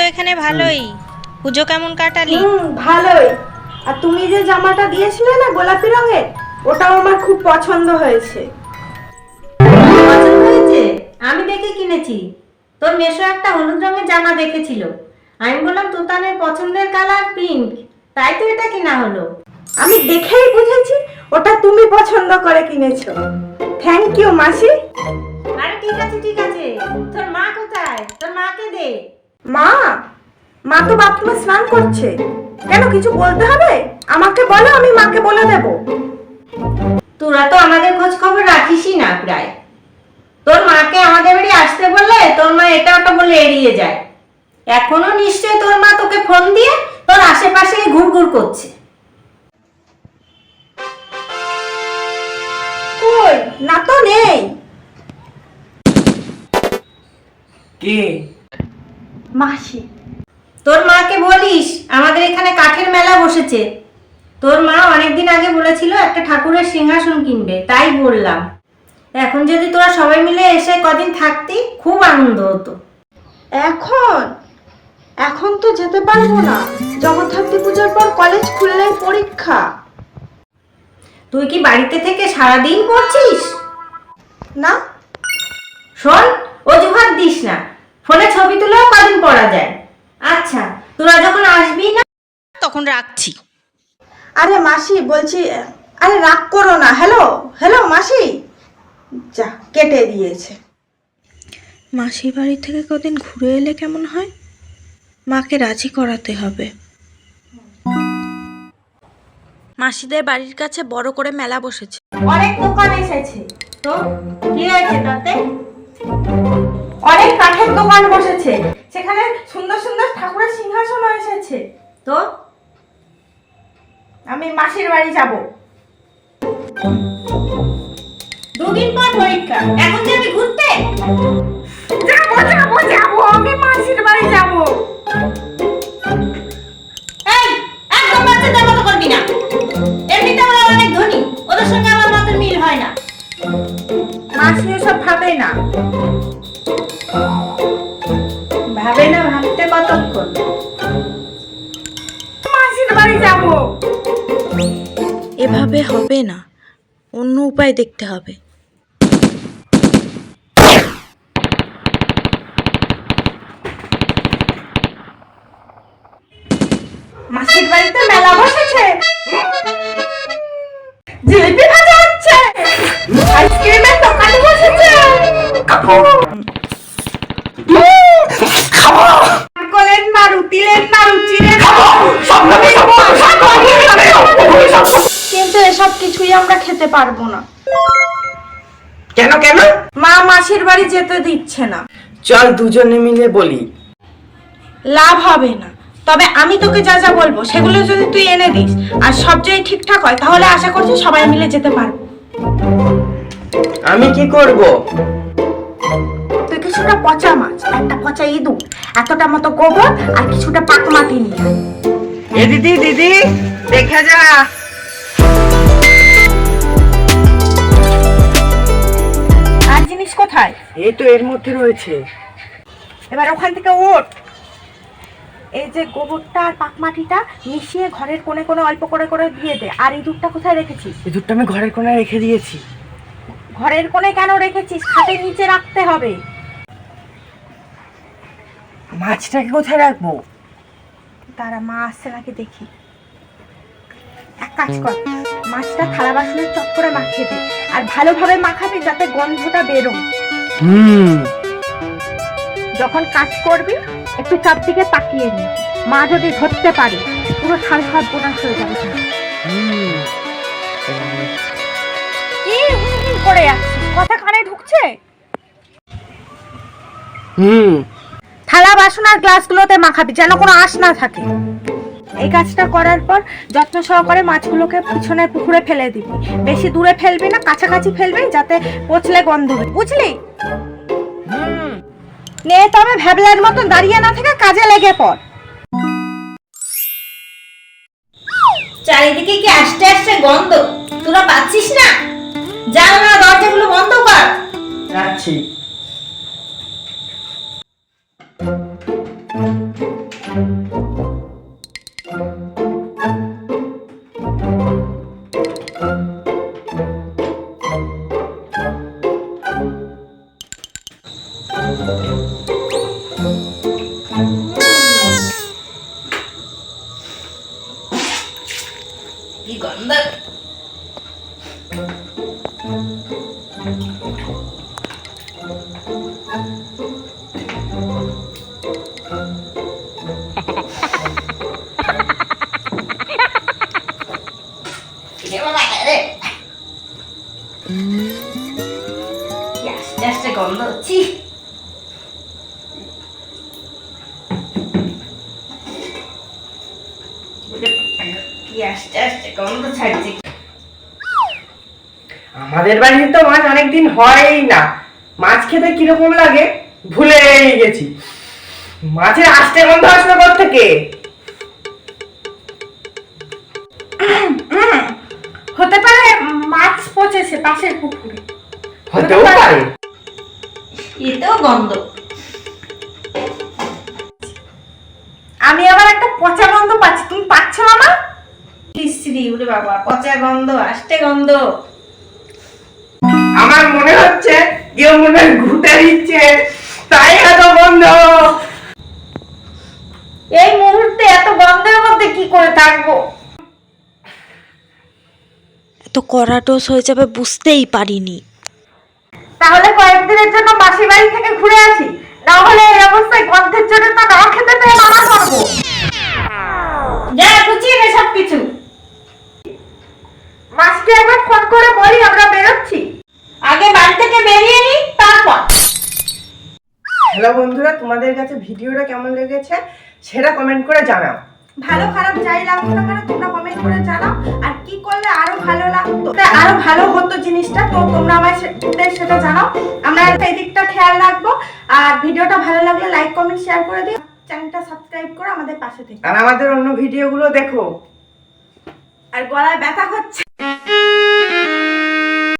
তো এখানে ভালোই। পুজো কেমন কাটালি? হুম ভালোই। আর তুমি যে জামাটা দিয়েছিলে না গোলাপি রঙের ওটাও আমার খুব পছন্দ হয়েছে। পছন্দ হয়েছে? আমি দেখে কিনেছি। তোর মেশো একটা হলুদ রঙের জামা দেখেছিল। আমি বললাম তুতানের পছন্দের কালার পিঙ্ক। তাই তো এটা কিনা হলো। আমি দেখেই বুঝেছি ওটা তুমি পছন্দ করে কিনেছো। থ্যাংক ইউ মাসি। আরে ঠিক আছে ঠিক আছে। তোর মা কোথায়? তোর মাকে দে। মা মা তো বাথরুমে স্নান করছে। কেন কিছু বলতে হবে? আমাকে বলো, আমি মাকে বলে দেব। তোরা তো আমাদের খোঁজ খবর রাখিসই না প্রায়। তোর মাকে আমাদের বাড়ি আসতে বললে তোর মা এটা ওটা বলে এড়িয়ে যায়। এখনও নিশ্চয়ই তোর মা তোকে ফোন দিয়ে তোর আশেপাশে ঘুরঘুর করছে। মাসি। তোর মাকে বলিস আমাদের এখানে কাঠের মেলা বসেছে। তোর মা অনেকদিন আগে বলেছিল একটা ঠাকুরের সিংহাসন কিনবে তাই বললাম। এখন যদি তোরা সবাই মিলে এসে কদিন থাকতি খুব আনন্দ হতো। এখন? এখন তো যেতে পারব না। জগদ্ধাত্রী পুজোর পর কলেজ খুললে পরীক্ষা। তুই কি বাড়িতে থেকে সারাদিন পড়ছিস? না। শোন অজুহাত দিস না। ফোনে ছবি তুলেও কদিন পড়া যায়। আচ্ছা তোরা যখন আসবি না? তখন রাখছি। আরে মাসি বলছি আরে রাগ করো না। হ্যালো হ্যালো মাসি। যা কেটে দিয়েছে। মাসির বাড়ি থেকে কদিন ঘুরে এলে কেমন হয়? মাকে রাজি করাতে হবে। মাসিদের বাড়ির কাছে বড় করে মেলা বসেছে। অনেক দোকান এসেছে। তো কি হয়েছে তাতে? অনেক কাঠের দোকান বসেছে। সেখানে সুন্দর সুন্দর ঠাকুরের সিংহাসন এসেছে। তো আমি মাসির বাড়ি যাব। দুদিন পর পরীক্ষা। এখন যাবি ঘুরতে? যাব যাব যাব। আমি মাসির বাড়ি যাব। হয় মাসি ওসব ভাবে না। ভাবে না ভাবতে কতক্ষণ? মাসির বাড়ি যাব। এভাবে হবে না। অন্য উপায় দেখতে হবে। মাসির বাড়িতে মেলা বসেছে। জিলিপি ভাজা হচ্ছে। আইসক্রিমের দোকান বসেছে। খেতে পারব না। কেন কেন? মা মাসির বাড়ি যেতে দিচ্ছে না। চল দুজনে মিলে বলি। লাভ হবে না। তবে আমি তোকে যা যা বলব সেগুলো যদি তুই এনে দিস আর সব যদি ঠিকঠাক হয় তাহলে আশা করছি সবাই মিলে যেতে পারব। আমি কি করব? তুই কিছুটা পচা মাছ একটা পচা ইঁদুর এতটা মতো গোবর আর কিছুটা পাক মাটি নিয়ে এ দিদি দিদি দেখা যা। কোথায়? এই তো এর মধ্যে রয়েছে। এবার ওখান থেকে ওঠ। এই যে গোবরটা আর পাক মাটিটা মিশিয়ে ঘরের কোণে কোণে অল্প করে করে দিয়ে দে। আর ইঁদুরটা কোথায় রেখেছিস? এই দুধটা আমি ঘরের কোনায় রেখে দিয়েছি। ঘরের কোণে কেন রেখেছিস? খাটের নিচে রাখতে হবে। মাছটাকে কোথায় রাখব? তারা মা আসছে নাকি দেখি। এক কাজ কর মাছটা থালা বাসনের চট করে মাখিয়ে দে। আর ভালোভাবে মাখাবি যাতে গন্ধটা বেরোয়। হুম। যখন কাজ করবি একটু চারদিকে তাকিয়ে নি। মা যদি ধরতে পারে পুরো সাড়ে সাত বোনাস হয়ে যাবে হুম। কি হুম করে যাচ্ছিস কথা কানে ঢুকছে? হুম। থালা বাসন আর গ্লাসগুলোতে মাখাবি যেন কোনো আঁশ না থাকে। এই কাজটা করার পর যত্ন সহকারে মাছগুলোকে পিছনের পুকুরে ফেলে দিবি। বেশি দূরে ফেলবি না কাছাকাছি ফেলবি যাতে পচলে গন্ধ বুঝলি? নে তবে ভ্যাবলার মতন দাঁড়িয়ে না থেকে কাজে লেগে পড়। চারিদিকে কি আস্তে আস্তে গন্ধ? তোরা পাচ্ছিস না? জানলা দরজাগুলো বন্ধ কর। যাচ্ছি। আস্তে আস্তে গন্ধ হচ্ছি আস্তে আস্তে গন্ধ ছাড়ছে আমাদের বাড়িতে তো মাছ অনেকদিন হয়ই না। মাছ খেতে কীরকম লাগে? ভুলেই গেছি। মাছের আষ্টে গন্ধ আসবে কোথা থেকে? হতে পারে মাছ পচেছে পাশের পুকুরে। হতেও পারে। এতেও গন্ধ। আমি আবার একটা পচা গন্ধ পাচ্ছি। তুমি পাচ্ছ আমার বিশ্রী উরে বাবা পচা গন্ধ আষ্টে গন্ধ। আমার মনে হচ্ছে কেউ মনে ঘুটে দিচ্ছে। তাই এত বন্ধ এই মুহূর্তে এত গন্ধের মধ্যে কি করে থাকব? এত কড়া ডোজ হয়ে যাবে বুঝতেই পারিনি। তাহলে কয়েকদিনের জন্য মাসির বাড়ি থেকে ঘুরে আসি। না হলে এই অবস্থায় গন্ধের জন্য তো না খেতে পেয়ে মানা করব। যা গুছিয়ে নে সব কিছু মাসকে একবার ফোন করে বলি আমরা বেরোচ্ছি। আগে বাড়ি থেকে বেরিয়ে নি তারপর। হ্যালো বন্ধুরা তোমাদের কাছে ভিডিওটা কেমন লেগেছে সেটা কমেন্ট করে জানাও। ভালো খারাপ যাই লাগতো না কেন তোমরা কমেন্ট করে জানাও। আর কি করলে আরও ভালো লাগতো? তা আরও ভালো হতো জিনিসটা তো তোমরা আমায় সে- সেটা জানাও। আমরা এই দিকটা খেয়াল রাখব। আর ভিডিওটা ভালো লাগলে লাইক কমেন্ট শেয়ার করে দিও। চ্যানেলটা সাবস্ক্রাইব করে আমাদের পাশে থেকে। আর আমাদের অন্য ভিডিওগুলো দেখো। আর গলায় ব্যথা হচ্ছে।